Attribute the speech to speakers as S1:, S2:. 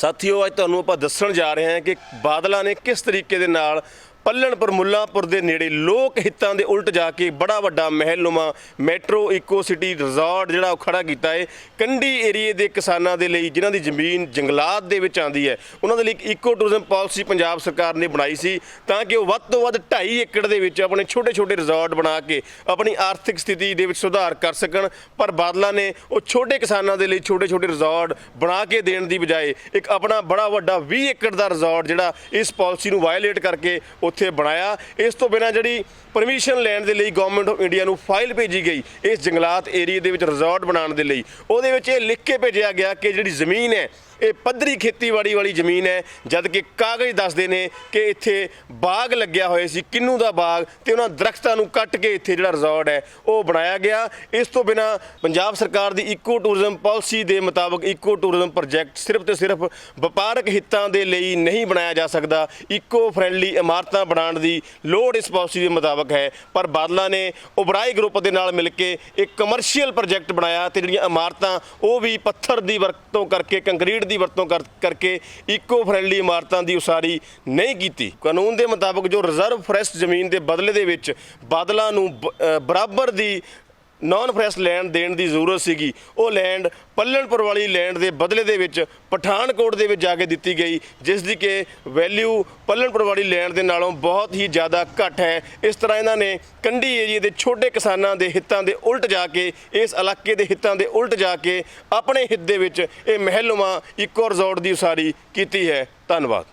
S1: ਸਾਥੀਓ, ਅੱਜ ਤੁਹਾਨੂੰ ਆਪਾਂ ਦੱਸਣ ਜਾ ਰਹੇ ਹਾਂ ਕਿ ਬਾਦਲਾਂ ਨੇ ਕਿਸ ਤਰੀਕੇ ਦੇ ਨਾਲ ਪੱਲਣਪੁਰ ਮੁੱਲਾਂਪੁਰ ਦੇ ਨੇੜੇ ਲੋਕ ਹਿੱਤਾਂ ਦੇ ਉਲਟ ਜਾ ਕੇ ਬੜਾ ਵੱਡਾ ਮਹਿਲਨੁਮਾ ਮੈਟਰੋ ਇਕੋ ਸਿਟੀ ਰਿਜ਼ੋਰਟ ਜਿਹੜਾ ਉਹ ਖੜਾ ਕੀਤਾ ਹੈ ਕੰਢੀ ਏਰੀਏ ਦੇ ਕਿਸਾਨਾਂ ਦੇ ਲਈ ਜਿਨ੍ਹਾਂ ਦੀ ਜ਼ਮੀਨ ਜੰਗਲਾਤ ਦੇ ਵਿੱਚ ਆਂਦੀ ਹੈ, ਉਹਨਾਂ ਦੇ ਲਈ ਇੱਕ ਇਕੋ ਟੂਰਿਜ਼ਮ ਪਾਲਿਸੀ ਪੰਜਾਬ ਸਰਕਾਰ ਨੇ ਬਣਾਈ ਸੀ ਤਾਂ ਕਿ ਉਹ ਵੱਧ ਤੋਂ ਵੱਧ 2.5 ਏਕੜ ਦੇ ਵਿੱਚ ਆਪਣੇ ਛੋਟੇ-ਛੋਟੇ ਰਿਜ਼ੋਰਟ ਬਣਾ ਕੇ ਆਪਣੀ ਆਰਥਿਕ ਸਥਿਤੀ ਦੇ ਵਿੱਚ ਸੁਧਾਰ ਕਰ ਸਕਣ। ਪਰ ਬਾਦਲਾਂ ਨੇ ਉਹ ਛੋਟੇ ਕਿਸਾਨਾਂ ਦੇ ਲਈ ਛੋਟੇ-ਛੋਟੇ ਰਿਜ਼ੋਰਟ ਬਣਾ ਕੇ ਦੇਣ ਦੀ ਬਜਾਏ ਇੱਕ ਆਪਣਾ ਬੜਾ ਵੱਡਾ 20 ਏਕੜ ਦਾ ਰਿਜ਼ੋਰਟ ਜਿਹੜਾ ਇਸ ਪਾਲਿਸੀ ਨੂੰ ਵਾਇਲੇਟ ਕਰਕੇ ਉਹ ਉੱਥੇ ਬਣਾਇਆ। ਇਸ ਤੋਂ ਬਿਨਾਂ ਜਿਹੜੀ ਪਰਮਿਸ਼ਨ ਲੈਣ ਦੇ ਲਈ ਗਵਰਨਮੈਂਟ ਆਫ ਇੰਡੀਆ ਨੂੰ ਫਾਈਲ ਭੇਜੀ ਗਈ ਇਸ ਜੰਗਲਾਤ ਏਰੀਆ ਦੇ ਵਿੱਚ ਰਿਜ਼ੋਰਟ ਬਣਾਉਣ ਦੇ ਲਈ। ਉਹਦੇ ਵਿੱਚ ਇਹ ਲਿਖ ਕੇ ਭੇਜਿਆ ਗਿਆ ਕਿ ਜਿਹੜੀ ਜ਼ਮੀਨ ਹੈ, ਇਹ ਪੱਧਰੀ ਖੇਤੀਬਾੜੀ ਵਾਲੀ ਜ਼ਮੀਨ ਹੈ ਜਦ ਕਿ ਕਾਗਜ਼ ਦੱਸਦੇ ਨੇ ਕਿ ਇੱਥੇ ਬਾਗ ਲੱਗਿਆ ਹੋਇਆ ਸੀ, ਕਿੰਨੂ ਦਾ ਬਾਗ ਤੇ ਉਹਨਾਂ ਦਰਖਤਾਂ ਨੂੰ ਕੱਟ ਕੇ ਇੱਥੇ ਜਿਹੜਾ ਰਿਜ਼ੋਰਟ ਹੈ, ਉਹ ਬਣਾਇਆ ਗਿਆ। ਇਸ ਤੋਂ ਬਿਨਾ ਪੰਜਾਬ ਸਰਕਾਰ ਦੀ ਇਕੋ ਟੂਰਿਜ਼ਮ ਪਾਲਿਸੀ ਦੇ ਮੁਤਾਬਕ ਇਕੋ ਟੂਰਿਜ਼ਮ ਪ੍ਰੋਜੈਕਟ ਸਿਰਫ ਤੇ ਸਿਰਫ ਵਪਾਰਕ ਹਿੱਤਾਂ ਦੇ ਲਈ ਨਹੀਂ ਬਣਾਇਆ ਜਾ ਸਕਦਾ। ਇਕੋ ਫ੍ਰੈਂਡਲੀ ਇਮਾਰਤਾਂ ਬਣਾਉਣ ਦੀ ਲੋੜ ਇਸ ਪਾਲਿਸੀ ਦੇ ਮੁਤਾਬਕ ਹੈ। ਪਰ ਬਾਦਲਾਂ ਨੇ ਉਬਰਾਈ ਗਰੁੱਪ ਦੇ ਨਾਲ ਮਿਲ ਕੇ ਇੱਕ ਕਮਰਸ਼ੀਅਲ ਪ੍ਰੋਜੈਕਟ ਬਣਾਇਆ ਤੇ ਜਿਹੜੀਆਂ ਇਮਾਰਤਾਂ, ਉਹ ਵੀ ਪੱਥਰ ਦੀ ਵਰਤੋਂ ਕਰਕੇ, ਕੰਕਰੀਟ ਦੀ ਵਰਤੋਂ ਕਰ- ਕਰਕੇ ਇਕੋ ਫ੍ਰੈਂਡਲੀ ਇਮਾਰਤਾਂ ਦੀ ਉਸਾਰੀ ਨਹੀਂ ਕੀਤੀ। ਕਾਨੂੰਨ ਦੇ ਮੁਤਾਬਕ ਜੋ ਰਿਜ਼ਰਵ ਫੋਰੈਸਟ ਜ਼ਮੀਨ ਦੇ ਬਦਲੇ ਦੇ ਵਿੱਚ ਬਾਦਲਾਂ ਨੂੰ ਬਰਾਬਰ ਦੀ ਨਾਨ ਫਰੈਸ਼ ਲੈਂਡ ਦੇਣ ਦੀ ਜ਼ਰੂਰਤ ਸੀਗੀ। ਉਹ ਲੈਂਡ ਪੱਲਣਪੁਰ ਵਾਲੀ ਲੈਂਡ ਦੇ ਬਦਲੇ ਦੇ ਵਿੱਚ ਪਠਾਨਕੋਟ ਦੇ ਵਿੱਚ ਜਾ ਕੇ ਦਿੱਤੀ ਗਈ, ਜਿਸ ਦੀ ਕਿ ਵੈਲਿਊ ਪੱਲਣਪੁਰ ਵਾਲੀ ਲੈਂਡ ਦੇ ਨਾਲੋਂ ਬਹੁਤ ਹੀ ਜ਼ਿਆਦਾ ਘੱਟ ਹੈ। ਇਸ ਤਰ੍ਹਾਂ ਇਹਨਾਂ ਨੇ ਕੰਢੀ ਏਰੀਏ ਦੇ ਛੋਟੇ ਕਿਸਾਨਾਂ ਦੇ ਹਿੱਤਾਂ ਦੇ ਉਲਟ ਜਾ ਕੇ, ਇਸ ਇਲਾਕੇ ਦੇ ਹਿੱਤਾਂ ਦੇ ਉਲਟ ਜਾ ਕੇ ਆਪਣੇ ਹਿੱਤ ਦੇ ਵਿੱਚ ਇਹ ਮਹਿਲਨੁਮਾ ਇਕੋ ਰਿਜ਼ੋਰਟ ਦੀ ਉਸਾਰੀ ਕੀਤੀ ਹੈ। ਧੰਨਵਾਦ।